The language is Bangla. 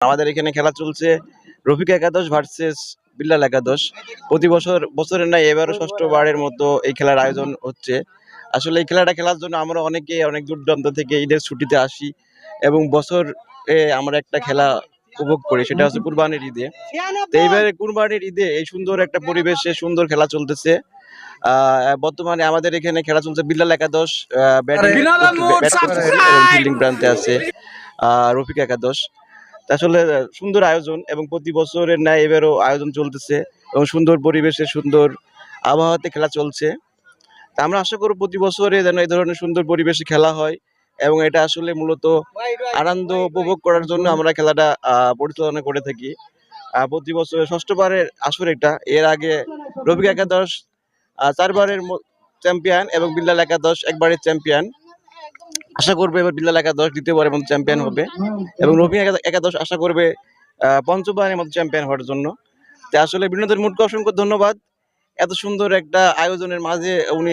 আমাদের এখানে খেলা চলছে। রফিক একাদশ ভার্সেস বিল্লাল একাদশ। প্রতি বছর বছরের নাই এবারও ষষ্ঠবারের মতো এই খেলার আয়োজন হচ্ছে। আসলে এই খেলাটা খেলার জন্য আমরা অনেকে অনেক দূর দূরান্ত থেকে ঈদের ছুটিতে আসি এবং বছর আমরা একটা খেলা উপভোগ করি সেটা হচ্ছে কুরবানির ঈদে। তো এইবারে কুরবানির ঈদে এই সুন্দর একটা পরিবেশে সুন্দর খেলা চলতেছে। আহ, বর্তমানে আমাদের এখানে খেলা চলছে বিল্লাল একাদশ ব্যাটিং ফিল্ডিং প্রান্তে আছে। আহ, রফিক একাদশ। আসলে সুন্দর আয়োজন এবং প্রতি বছরের ন্যায় এবারও আয়োজন চলতেছে এবং সুন্দর পরিবেশে সুন্দর আবহাওয়াতে খেলা চলছে। তা আমরা আশা করব প্রতি বছরে যেন এই ধরনের সুন্দর পরিবেশে খেলা হয় এবং এটা আসলে মূলত আনন্দ উপভোগ করার জন্য আমরা খেলাটা পরিচালনা করে থাকি। প্রতি বছর ষষ্ঠবারের আসর এটা। এর আগে রফিক একাদশ চারবারের চ্যাম্পিয়ন এবং বিল্লাল একাদশ একবারের চ্যাম্পিয়ন। আশা করবে এবার বিল্লাল একাদশ দ্বিতীয়বারের মতো চ্যাম্পিয়ন হবে। এবং রফিক একাদশ আশা করবে আহ, পঞ্চমবারের মতো চ্যাম্পিয়ন হওয়ার জন্য। তো আসলে বিনোদন মুটকে অসংখ্য ধন্যবাদ। এত সুন্দর একটা আয়োজনের মাঝে উনি